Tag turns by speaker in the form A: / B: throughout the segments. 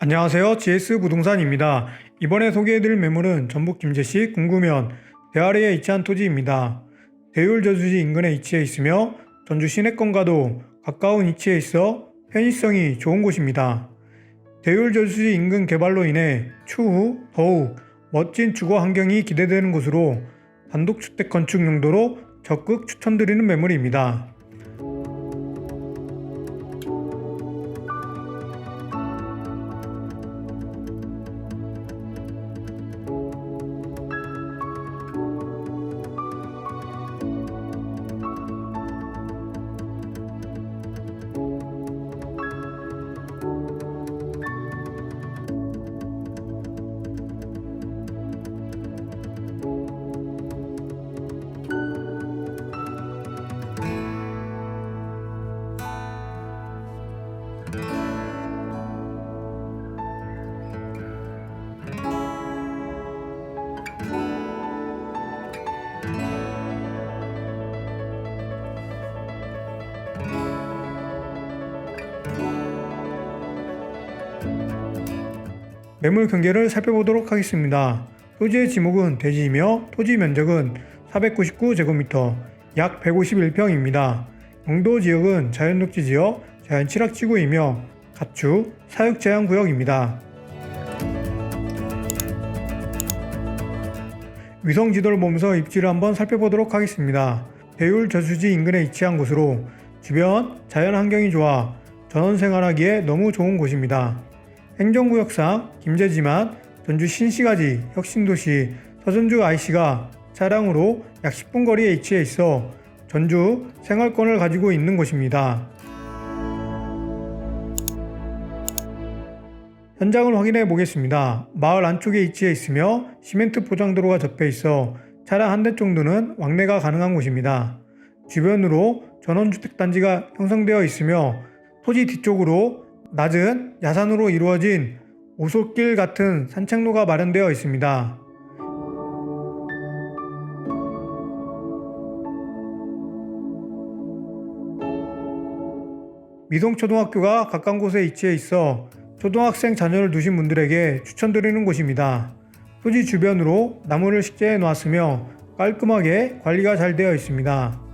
A: 안녕하세요. GS 부동산입니다. 이번에 소개해드릴 매물은 전북 김제시 궁구면 대아리에 위치한 토지입니다. 대율 저수지 인근에 위치해 있으며 전주 시내권과도 가까운 위치에 있어 편의성이 좋은 곳입니다. 대율 저수지 인근 개발로 인해 추후 더욱 멋진 주거 환경이 기대되는 곳으로 단독주택 건축 용도로 적극 추천드리는 매물입니다. 매물 경계를 살펴보도록 하겠습니다. 토지의 지목은 대지이며 토지 면적은 499제곱미터, 약 151평입니다. 용도 지역은 자연녹지 지역, 자연취락지구이며 가축, 사육 제한 구역입니다. 위성 지도를 보면서 입지를 한번 살펴보도록 하겠습니다. 배율 저수지 인근에 위치한 곳으로 주변 자연 환경이 좋아 전원 생활하기에 너무 좋은 곳입니다. 행정구역상 김제지만 전주 신시가지 혁신도시 서전주 IC가 차량으로 약 10분 거리에 위치해 있어 전주 생활권을 가지고 있는 곳입니다. 현장을 확인해 보겠습니다. 마을 안쪽에 위치해 있으며 시멘트 포장도로가 접해 있어 차량 한 대 정도는 왕래가 가능한 곳입니다. 주변으로 전원주택단지가 형성되어 있으며 토지 뒤쪽으로 낮은 야산으로 이루어진 오솔길 같은 산책로가 마련되어 있습니다. 미동초등학교가 가까운 곳에 위치해 있어 초등학생 자녀를 두신 분들에게 추천드리는 곳입니다. 토지 주변으로 나무를 식재해 놓았으며 깔끔하게 관리가 잘 되어 있습니다.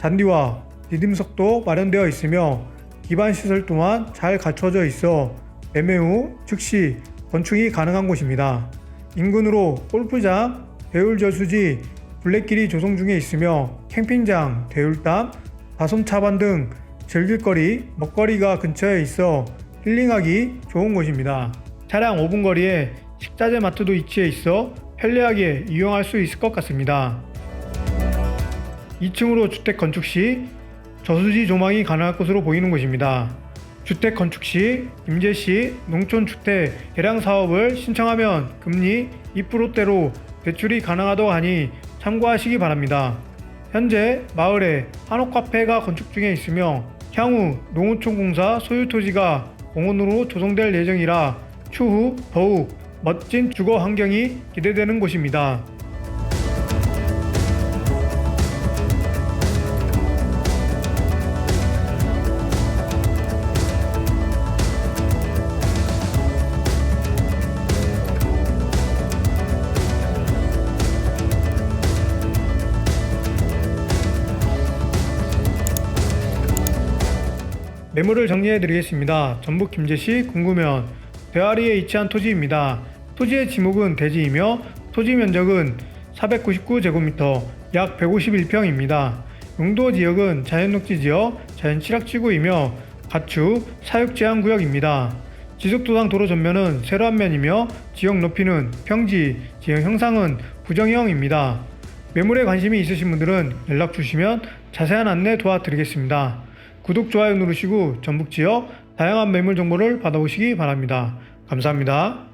A: 잔디와 디딤석도 마련되어 있으며 기반 시설 또한 잘 갖춰져 있어 매매 후 즉시 건축이 가능한 곳입니다. 인근으로 골프장, 배울 저수지, 블랙길이 조성 중에 있으며 캠핑장, 대울담, 다솜차반 등 즐길거리, 먹거리가 근처에 있어 힐링하기 좋은 곳입니다. 차량 5분 거리에 식자재 마트도 위치해 있어 편리하게 이용할 수 있을 것 같습니다. 2층으로 주택 건축 시 저수지 조망이 가능할 것으로 보이는 곳입니다. 주택 건축 시 임제시 농촌 주택 개량 사업을 신청하면 금리 2%대로 대출이 가능하다고 하니 참고하시기 바랍니다. 현재 마을에 한옥 카페가 건축 중에 있으며 향후 농어촌공사 소유 토지가 공원으로 조성될 예정이라 추후 더욱 멋진 주거 환경이 기대되는 곳입니다. 매물을 정리해 드리겠습니다. 전북 김제시 궁구면 대아리에 위치한 토지입니다. 토지의 지목은 대지이며 토지 면적은 499제곱미터 약 151평입니다. 용도 지역은 자연녹지 지역, 자연취락지구이며 가축, 사육 제한 구역입니다. 지속도상 도로 전면은 세로 한 면이며 지역 높이는 평지, 지형 형상은 부정형입니다. 매물에 관심이 있으신 분들은 연락 주시면 자세한 안내 도와드리겠습니다. 구독, 좋아요 누르시고 전북 지역 다양한 매물 정보를 받아보시기 바랍니다. 감사합니다.